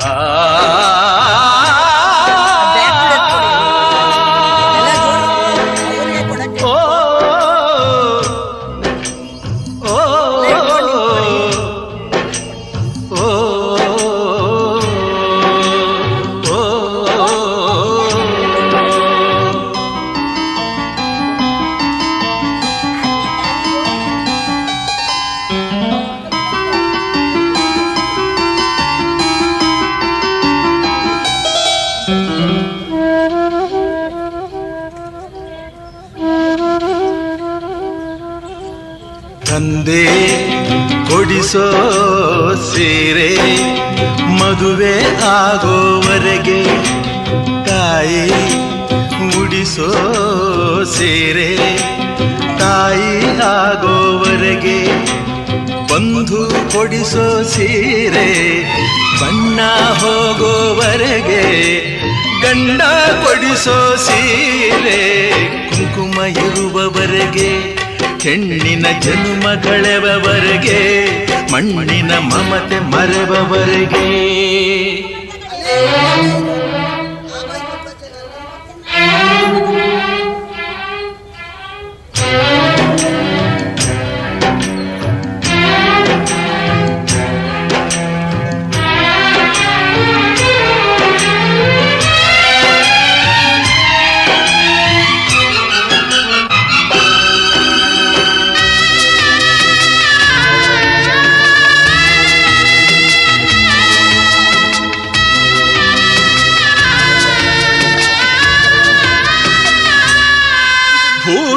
啊 ತಂದೆ ಕೊಡಿಸೋ ಸೀರೆ ಮದುವೆ ಆಗೋವರೆಗೆ ತಾಯಿ ಉಡಿಸೋ ಸೀರೆ ತಾಯಿ ಆಗೋವರೆಗೆ ಬಂಧು ಕೊಡಿಸೋ ಸೀರೆ ಬಣ್ಣ ಹೋಗೋವರೆಗೆ ಗಂಡ ಕೊಡಿಸೋ ಸೀರೆ ಕುಂಕುಮ ಇರುವವರೆಗೆ ಹೆಣ್ಣಿನ ಜನ್ಮಗಳೆವವರೆಗೆ ಮಣ್ಣಿನ ಮಮತೆ ಮರೆವವರೆಗೆ.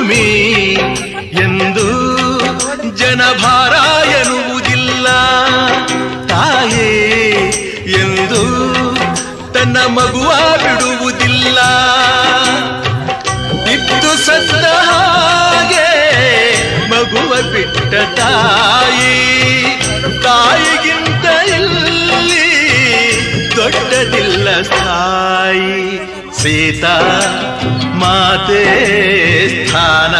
ಭೂಮಿ ಎಂದು ಜನಭಾರ ಎನ್ನುವುದಿಲ್ಲ. ತಾಯೇ ಎಂದು ತನ್ನ ಮಗುವ ಬಿಡುವುದಿಲ್ಲ. ಇತ್ತು ಸತ್ತ ಹಾಗೆ ಮಗುವ ಬಿಟ್ಟ ತಾಯಿ ತಾಯಿಗಿಂತ ಸ್ಥಾಯಿ ಸೀತಾ, ಮಾತೆ ಸ್ಥಾನ.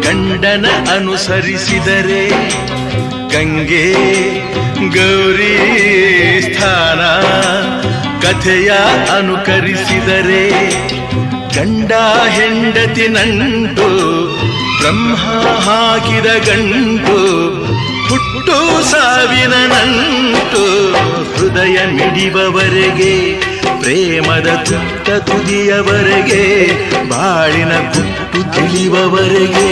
ಗಂಡನ ಅನುಸರಿಸಿದರೆ ಗಂಗೆ ಗೌರಿ ಸ್ಥಾನ. ಕಥೆಯ ಅನುಕರಿಸಿದರೆ ಗಂಡ ಹೆಂಡತಿ ನಂಟು, ಬ್ರಹ್ಮ ಹಾಕಿದ ಗಂಟು, ಹುಟ್ಟು ಸಾವಿನ ನಂಟು, ಹೃದಯ ಮಿಡಿಬವರೆಗೆ ಪ್ರೇಮದ ತುಟ್ಟ ತುದಿಯವರೆಗೆ ಬಾಳಿನ ಗುಟ್ಟು ತಿಳಿಯುವವರೆಗೆ